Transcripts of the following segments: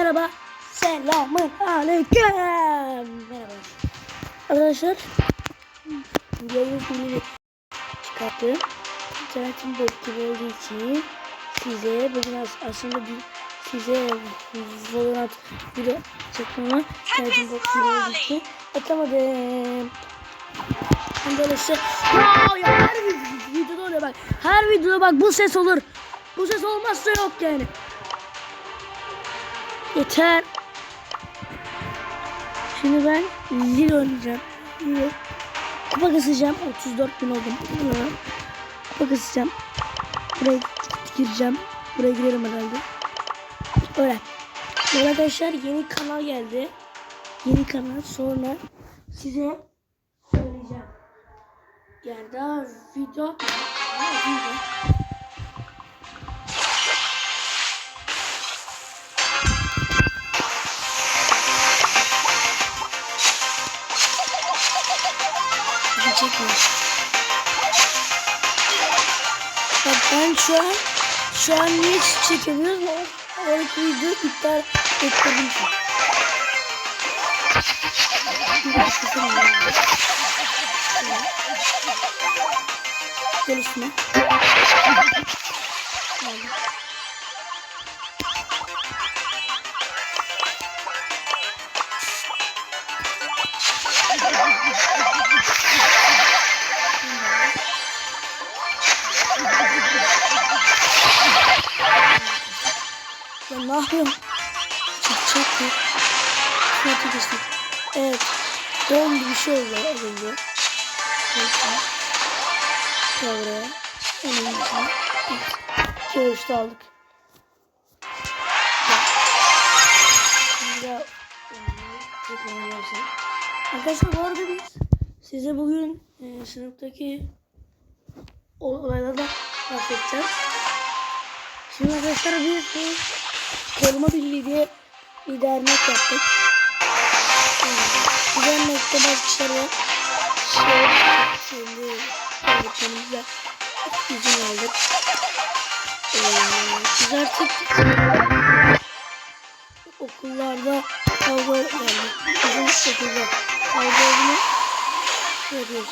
Merhaba. Selamun aleyküm. Merhaba. Arkadaşlar. Videoyu şimdi çıkarttım. İnternetim gibi olduğu için size bugün as- aslında bir size Valorant video çekmemi gibi olduğu için atamadım. Ben böyle şey ya, her vid- videoda oluyor bak. Her videoda bak bu ses olur. Bu ses olmazsa yok yani. Yeter. Şimdi ben Lil oynayacağım. Lil. Kupa kasacağım. 34 bin oldum. Kupa kasacağım. Buraya gireceğim. Buraya girerim herhalde. Öyle. Bu arkadaşlar yeni kanal geldi. Yeni kanal sonra size söyleyeceğim. Yani daha video daha video. Çekmiyor. Bak ben şu an şu an niye çekemiyoruz mu? O video iptal ettirdim. Gel üstüne. Ne yapıyorum? Çok çok iyi. Şuna geçtim. Evet. Doğum bir şey oldu az önce. Gel buraya. Aldık. Arkadaşlar bu arada biz size bugün e, sınıftaki olaylardan bahsedeceğiz. Şimdi arkadaşlar bir koruma birliği diye bir dernek yaptık. Bu dernekte bazı kişilerle şey, şimdi öğretmenimizle izin aldık. Ee, biz artık okullarda kavga yani bizim okulda kavga olduğunu yapıyoruz.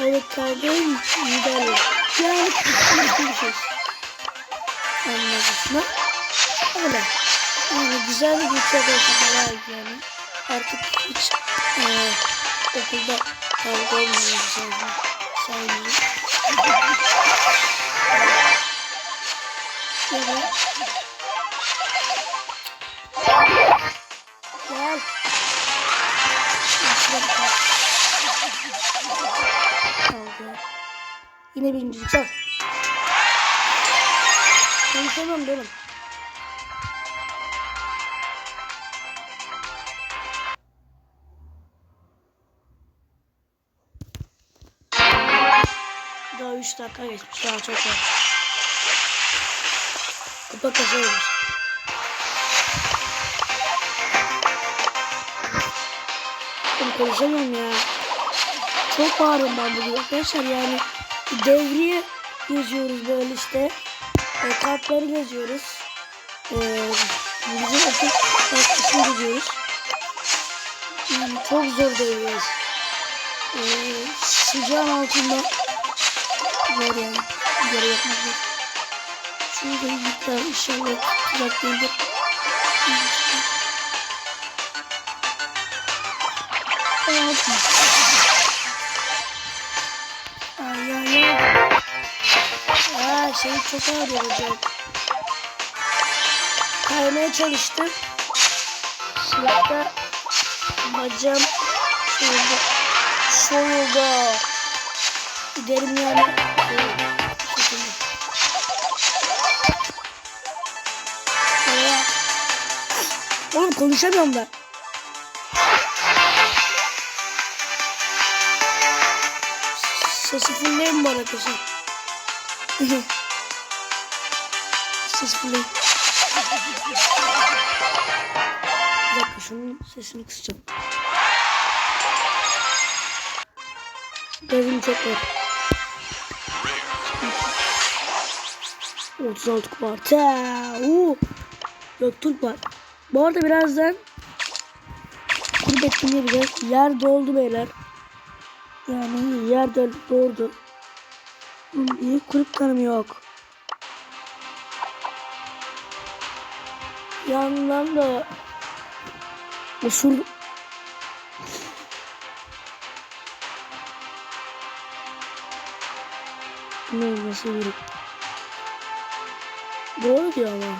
Öyle kavgayı müdahale Yani bir şey anlamında. Öyle. Yani güzel bir geçiyor arkadaşlar yani. Artık hiç e, okulda kavga olmuyor zaten. Sayılır. Evet. Gel. Şuraya bir. Kavga. Yine birinci. Çal. Konuşamam benim. 3 dakika geçmiş. Daha çok var. Kupa. Ben konuşamıyorum ya. Çok bağırıyorum ben bugün arkadaşlar yani devriye geziyoruz böyle işte. E, kartları geziyoruz. E, bizim okul kısmı geziyoruz. Çok zor devriyoruz. E, sıcağın altında zor yani. Göre yapmak zor. Şunu da yıklar inşallah uzak değildir. Ay ay ay. Aa şey çok ağrıyor hocam. Kaymaya çalıştım. Sınıfta bacağım şurada soyuldu. Giderim yani. Oğlum konuşamıyorum ben. Sesi fulleyim bu arada sen. Ses fulleyim. Bir dakika şunun sesini kısacağım. Devim çok var. 36 kupa. Ta, uuu. Göktürk var. Bu arada birazdan kulüp etkinliği yapacağız. Yer doldu beyler. Yani yer de doldu. İyi kulüp tanımı yok. Yandan da usul ne nasıl bir Doğru diyor ama.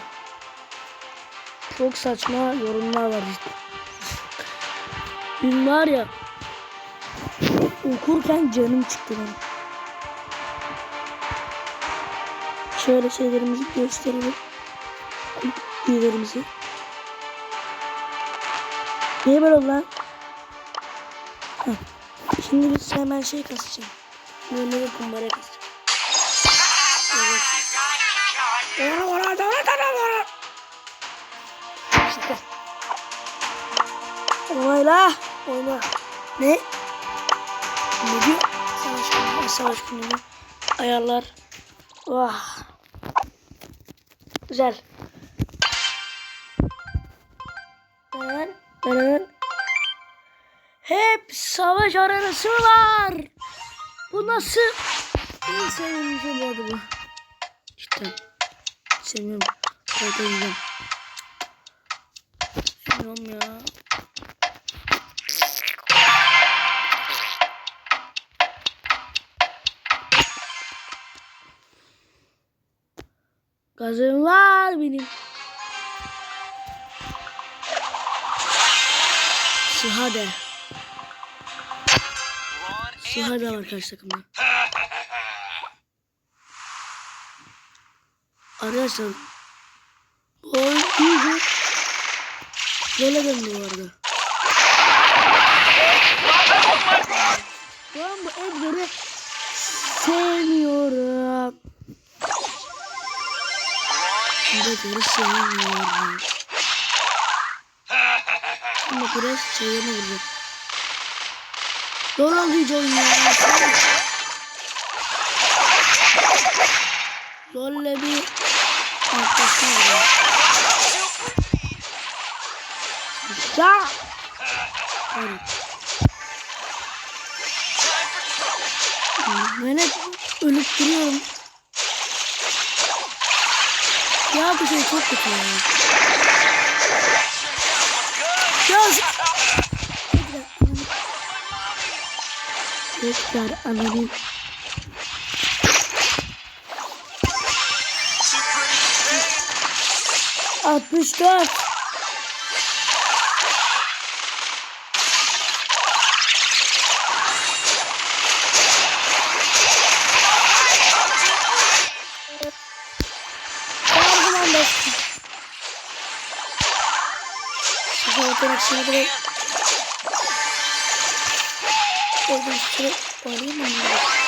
Çok saçma yorumlar var işte. Dün var ya okurken canım çıktı benim. Şöyle şeylerimizi gösterelim. Üyelerimizi. Niye böyle oldu lan? Şimdi biz hemen şey kasacağım. Böyle kumbara kasacağım. Evet. Şaka. Oyla. Oyna. Ne? Ne diyor? Savaş günü. Savaş günü. Ayarlar. Vah. Güzel. Ben, ben, hep savaş arenası var. Bu nasıl? Arada bu. Cidden. Sevmiyorum. Zaten yiyeceğim. Sevmiyorum ya. Gazım var benim. Sıhade. Sıhade var karşı takımda. Arkadaşlar bu oyun iyice Yola döndü bu arada. Ben bu Edgar'ı sevmiyorum. Edgar'ı sevmiyorum. Ama biraz şeylerine vuracak. Doğru diyeceğim ya. Zorla bir kesin vuruyor. Ya! Ben hep ölüp duruyorum. Ya bu şey çok kötü ya. Ya! Tekrar analiz. Tekrar analiz. 64 Şimdi şimdi Oldum şuraya oynayayım mı?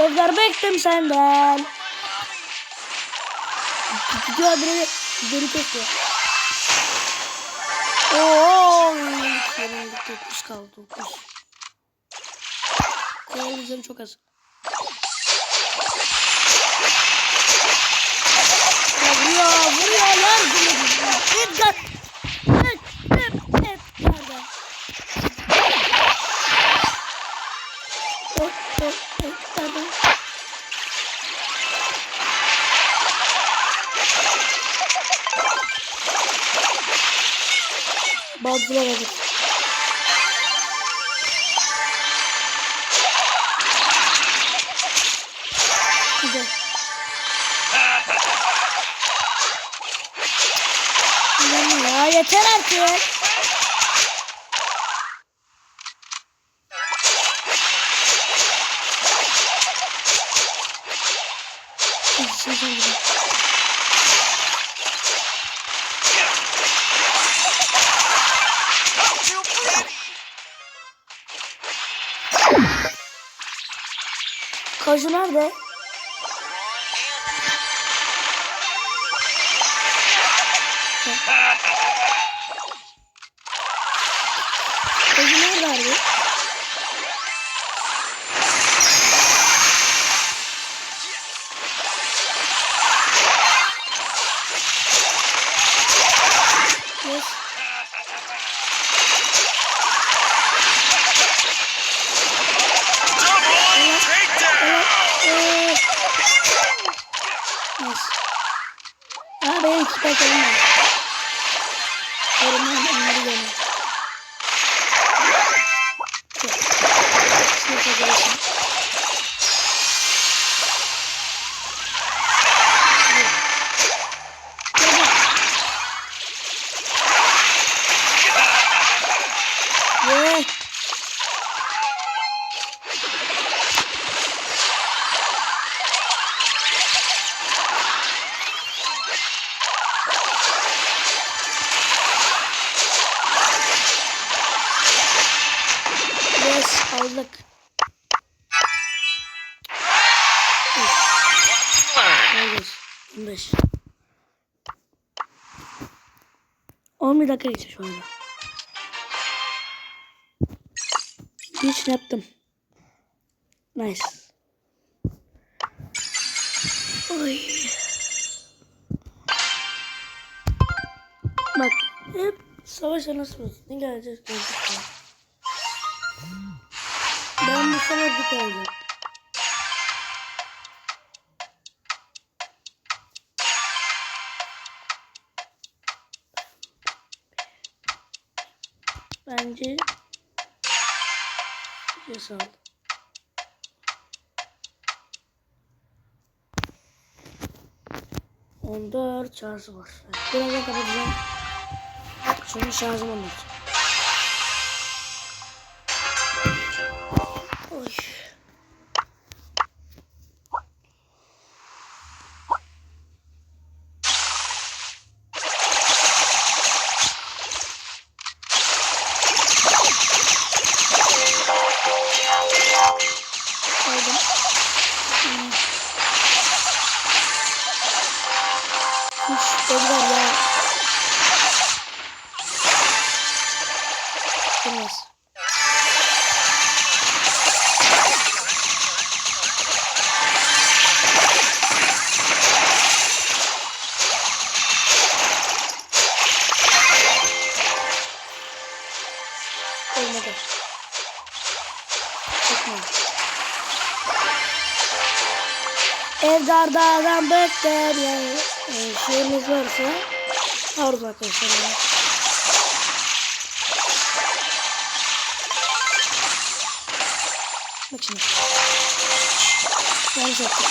Edgar bektim senden. Gidiyor biri geri kesiyor. Oo, yenildik, yenildik. Dokuz kaldı, dokuz. Kovalayacağım çok az. Ya vuruyor, vuruyor, yardım edin. Edgar. bulamadık. Güzel. Ya yeter artık. Şimdi Kaju nerede? 11 dakika geçti şu anda. Hiç yaptım. Nice. Oy. Bak hep savaşa nasıl? Ne gelecek. Ben bu sefer bir kalacak. Bence yasal. On dört şarjı var. Birazdan kapatacağım. Sonra şarjım olacak. Olmadı. Çıkmadı. Evdardadan bıktım yani e, varsa arzu arkadaşlar. Bak şimdi. Yanlış yaptım.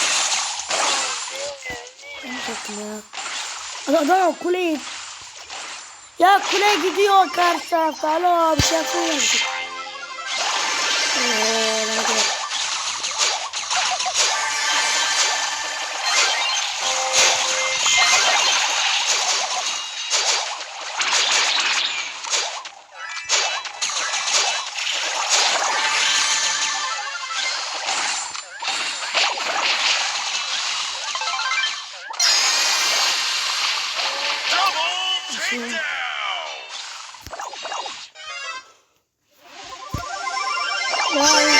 Yanlış yaptım ya. Adam kuleyi. Ya kule gidiyor karşı tarafta. Alo bir şey yapsana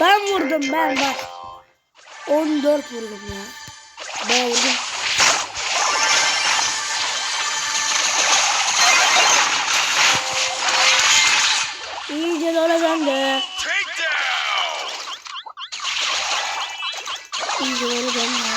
Ben vurdum ben bak. 14 vurdum ya. Ben vurdum. İyice dola bende. İyice dola bende.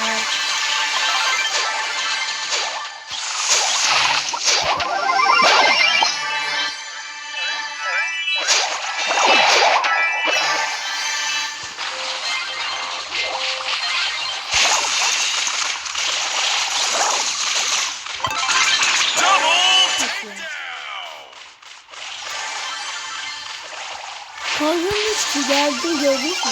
Geldi gördünüz mü?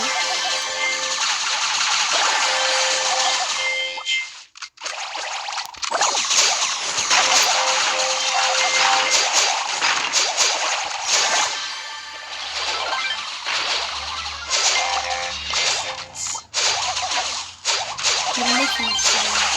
Kırma çalışıyor.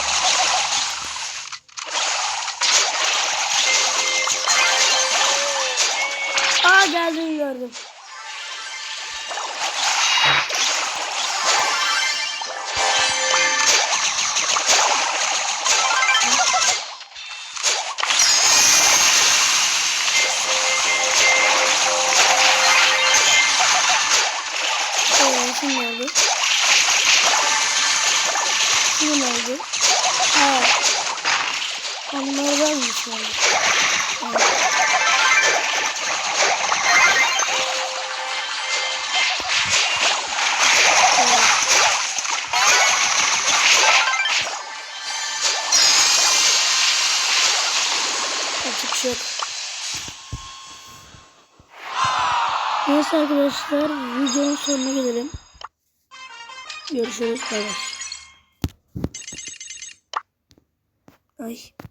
Evet. Neyse arkadaşlar videonun sonuna gelelim. Görüşürüz. Bay bay. Ay.